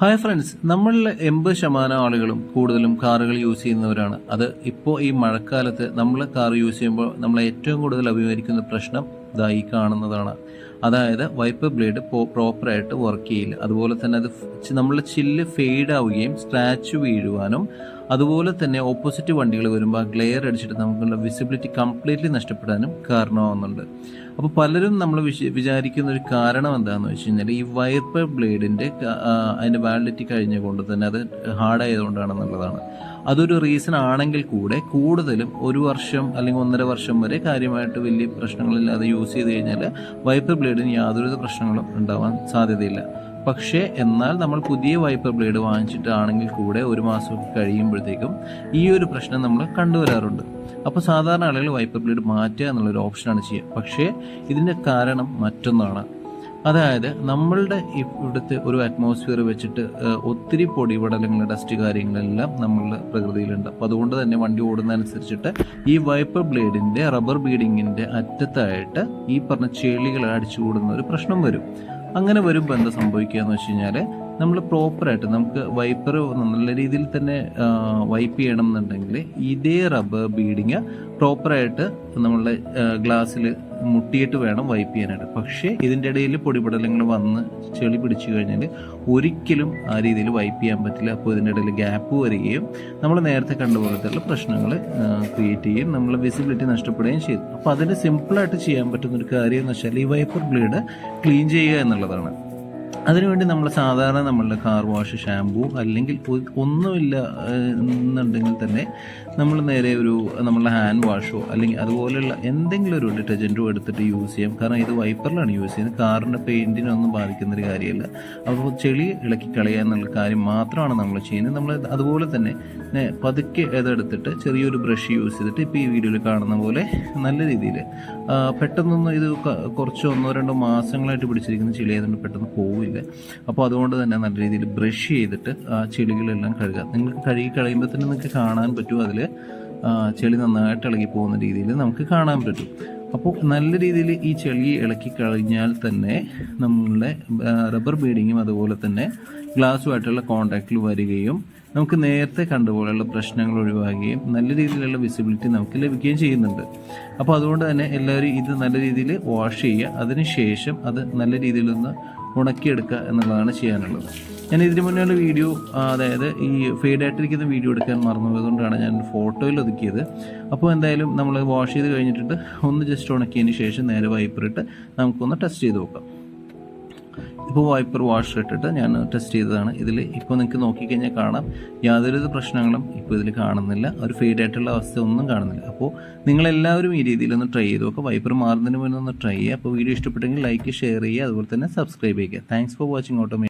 Hi friends നമ്മളിൽ എൺപത് ശതമാനം ആളുകളും കൂടുതലും കാറുകൾ യൂസ് ചെയ്യുന്നവരാണ്. അത് ഇപ്പോൾ ഈ മഴക്കാലത്ത് നമ്മൾ കാർ യൂസ് ചെയ്യുമ്പോൾ നമ്മൾ ഏറ്റവും കൂടുതൽ അഭിമുഖീകരിക്കുന്ന പ്രശ്നം ഇതായി കാണുന്നതാണ്. അതായത് വൈപ്പർ ബ്ലേഡ് പ്രോപ്പറായിട്ട് വർക്ക് ചെയ്യില്ല. അതുപോലെ തന്നെ അത് നമ്മളെ ചില്ല് ഫെയ്ഡ് ആവുകയും സ്ക്രാച്ച് വീഴുവാനും അതുപോലെ തന്നെ ഓപ്പോസിറ്റ് വണ്ടികൾ വരുമ്പോൾ ആ ഗ്ലെയർ അടിച്ചിട്ട് നമുക്കുള്ള വിസിബിലിറ്റി കംപ്ലീറ്റ്ലി നഷ്ടപ്പെടാനും കാരണമാവുന്നുണ്ട്. അപ്പോൾ പലരും നമ്മൾ വിചാരിക്കുന്ന ഒരു കാരണം എന്താണെന്ന് വെച്ച് കഴിഞ്ഞാൽ ഈ വൈപ്പർ ബ്ലേഡിന്റെ അതിന്റെ വാലിഡിറ്റി കഴിഞ്ഞ കൊണ്ട് തന്നെ അത് ഹാർഡായതുകൊണ്ടാണെന്നുള്ളതാണ് അതൊരു റീസൺ ആണെങ്കിൽ കൂടെ കൂടുതലും ഒരു വർഷം അല്ലെങ്കിൽ ഒന്നര വർഷം വരെ കാര്യമായിട്ട് വലിയ പ്രശ്നങ്ങളില്ലാതെ യൂസ് ചെയ്ത് കഴിഞ്ഞാൽ വൈപ്പർ ബ്ലേഡിന് യാതൊരു പ്രശ്നങ്ങളും ഉണ്ടാവാൻ സാധ്യതയില്ല. പക്ഷേ എന്നാൽ നമ്മൾ പുതിയ വൈപ്പർ ബ്ലേഡ് വാങ്ങിച്ചിട്ടാണെങ്കിൽ കൂടെ ഒരു മാസമൊക്കെ കഴിയുമ്പോഴത്തേക്കും ഈ ഒരു പ്രശ്നം നമ്മൾ കണ്ടുവരാറുണ്ട്. അപ്പോൾ സാധാരണ ആളുകൾ വൈപ്പർ ബ്ലേഡ് മാറ്റുക എന്നുള്ളൊരു ഓപ്ഷനാണ് ചെയ്യുക. പക്ഷേ ഇതിന്റെ കാരണം മറ്റൊന്നാണ്. അതായത് നമ്മളുടെ ഇവിടുത്തെ ഒരു അറ്റ്മോസ്ഫിയർ വെച്ചിട്ട് ഒത്തിരി പൊടിപടലങ്ങൾ ഡസ്റ്റ് കാര്യങ്ങളെല്ലാം നമ്മളുടെ പ്രകൃതിയിലുണ്ട്. അപ്പോൾ അതുകൊണ്ട് തന്നെ വണ്ടി ഓടുന്നതനുസരിച്ചിട്ട് ഈ വൈപ്പർ ബ്ലേഡിന്റെ റബ്ബർ ബീഡിങ്ങിന്റെ അറ്റത്തായിട്ട് ഈ പറഞ്ഞ ചെളികൾ അടിച്ചു കൂടുന്ന ഒരു പ്രശ്നം വരും. അങ്ങനെ വരുമ്പോൾ എന്താ സംഭവിക്കുക എന്ന് വെച്ച് കഴിഞ്ഞാൽ നമ്മൾ പ്രോപ്പറായിട്ട് നമുക്ക് വൈപ്പർ നല്ല രീതിയിൽ തന്നെ വൈപ്പ് ചെയ്യണം എന്നുണ്ടെങ്കിൽ ഇതേ റബ്ബർ ബീഡിങ് പ്രോപ്പറായിട്ട് നമ്മളുടെ ഗ്ലാസ്സിൽ മുട്ടിയിട്ട് വേണം വൈപ്പ് ചെയ്യാനായിട്ട്. പക്ഷേ ഇതിന്റെ ഇടയിൽ പൊടിപടലങ്ങൾ വന്ന് ചെളി പിടിച്ചു കഴിഞ്ഞാൽ ഒരിക്കലും ആ രീതിയിൽ വൈപ്പ് ചെയ്യാൻ പറ്റില്ല. അപ്പോൾ ഇതിന്റെ ഇടയിൽ ഗ്യാപ്പ് വരികയും നമ്മൾ നേരത്തെ കണ്ട പോലത്തെയുള്ള പ്രശ്നങ്ങൾ ക്രിയേറ്റ് ചെയ്യും നമ്മൾ വിസിബിലിറ്റി നഷ്ടപ്പെടുകയും ചെയ്തു. അപ്പോൾ അതിന് സിമ്പിളായിട്ട് ചെയ്യാൻ പറ്റുന്ന ഒരു കാര്യം എന്ന് വെച്ചാൽ ഈ വൈപ്പർ ബ്ലേഡ് ക്ലീൻ ചെയ്യുക എന്നുള്ളതാണ്. അതിനുവേണ്ടി നമ്മൾ സാധാരണ നമ്മളുടെ കാർ വാഷ് ഷാംപൂ അല്ലെങ്കിൽ ഒന്നുമില്ല എന്നുണ്ടെങ്കിൽ തന്നെ നമ്മൾ നേരെ ഒരു നമ്മളുടെ ഹാൻഡ് വാഷോ അല്ലെങ്കിൽ അതുപോലെയുള്ള എന്തെങ്കിലും ഒരു ഡിറ്റർജന്റോ എടുത്തിട്ട് യൂസ് ചെയ്യാം. കാരണം ഇത് വൈപ്പറിലാണ് യൂസ് ചെയ്യുന്നത്. കാറിന്റെ പെയിന്റിനൊന്നും ബാധിക്കുന്ന ഒരു കാര്യമല്ല. അപ്പോൾ ചെളി ഇളക്കി കളയുക എന്നുള്ള കാര്യം മാത്രമാണ് നമ്മൾ ചെയ്യുന്നത്. നമ്മൾ അതുപോലെ തന്നെ പതുക്കെ ഇതെടുത്തിട്ട് ചെറിയൊരു ബ്രഷ് യൂസ് ചെയ്തിട്ട് ഇപ്പോൾ ഈ വീഡിയോയിൽ കാണുന്ന പോലെ നല്ല രീതിയിൽ പെട്ടെന്നൊന്നും ഇത് കുറച്ച് ഒന്നോ രണ്ടോ മാസങ്ങളായിട്ട് പിടിച്ചിരിക്കുന്ന ചെളി ആയതുകൊണ്ട് പെട്ടെന്ന് പോവില്ല. അപ്പോൾ അതുകൊണ്ട് തന്നെ നല്ല രീതിയിൽ ബ്രഷ് ചെയ്തിട്ട് ആ ചെളികളെല്ലാം കഴുകുക. നിങ്ങൾക്ക് കഴുകി കഴിയുമ്പോൾ തന്നെ നിങ്ങൾക്ക് കാണാൻ പറ്റും അതിൽ ചെളി നന്നായിട്ട് ഇളകി പോകുന്ന രീതിയിൽ നമുക്ക് കാണാൻ പറ്റും. അപ്പോൾ നല്ല രീതിയിൽ ഈ ചെളി ഇളക്കി കഴിഞ്ഞാൽ തന്നെ നമ്മളുടെ റബ്ബർ ബീഡിങ്ങും അതുപോലെ തന്നെ ഗ്ലാസ്സുമായിട്ടുള്ള കോണ്ടാക്റ്റിൽ വരികയും നമുക്ക് നേരത്തെ കണ്ടുപോലെയുള്ള പ്രശ്നങ്ങൾ ഒഴിവാക്കുകയും നല്ല രീതിയിലുള്ള വിസിബിലിറ്റി നമുക്ക് ലഭിക്കുകയും ചെയ്യുന്നുണ്ട്. അപ്പോൾ അതുകൊണ്ട് തന്നെ എല്ലാവരും ഇത് നല്ല രീതിയിൽ വാഷ് ചെയ്യുക. അതിനുശേഷം അത് നല്ല രീതിയിൽ ഒന്ന് ഉണക്കിയെടുക്കുക എന്നുള്ളതാണ് ചെയ്യാനുള്ളത്. ഞാൻ ഇതിനു മുന്നേ വീഡിയോ അതായത് ഈ ഫെയ്ഡായിട്ടിരിക്കുന്ന വീഡിയോ എടുക്കാൻ മറന്നു മറന്നുപോയതുകൊണ്ടാണ് ഞാൻ ഫോട്ടോയിൽ ഒതുക്കിയത്. അപ്പോൾ എന്തായാലും നമ്മൾ വാഷ് ചെയ്ത് കഴിഞ്ഞിട്ട് ഒന്ന് ജസ്റ്റ് ഉണക്കിയതിന് ശേഷം നേരെ വൈപ്പറിട്ട് നമുക്കൊന്ന് ടെസ്റ്റ് ചെയ്ത് നോക്കാം. ഇപ്പോൾ വൈപ്പർ വാഷ് ഇട്ടിട്ട് ഞാൻ ടെസ്റ്റ് ചെയ്തതാണ്. ഇതിൽ ഇപ്പോൾ നിങ്ങൾക്ക് നോക്കിക്കഴിഞ്ഞാൽ കാണാം. യാതൊരു പ്രശ്നങ്ങളും ഇപ്പോൾ ഇതിൽ കാണുന്നില്ല. ഒരു ഫെയ്ഡ് ആയിട്ടുള്ള അവസ്ഥ ഒന്നും കാണുന്നില്ല. അപ്പോൾ നിങ്ങളെല്ലാവരും ഈ രീതിയിൽ ഒന്ന് ട്രൈ ചെയ്ത് നോക്കുക വൈപ്പർ മാറുന്നതിന് മുന്നേ ഒന്ന് ട്രൈ ചെയ്യുക. അപ്പോൾ വീഡിയോ ഇഷ്ടപ്പെട്ടെങ്കിൽ ലൈക്ക് ഷെയർ ചെയ്യുക. അതുപോലെ തന്നെ സബ്സ്ക്രൈബ് ചെയ്യുക. Thanks for watching ഓട്ടോമേ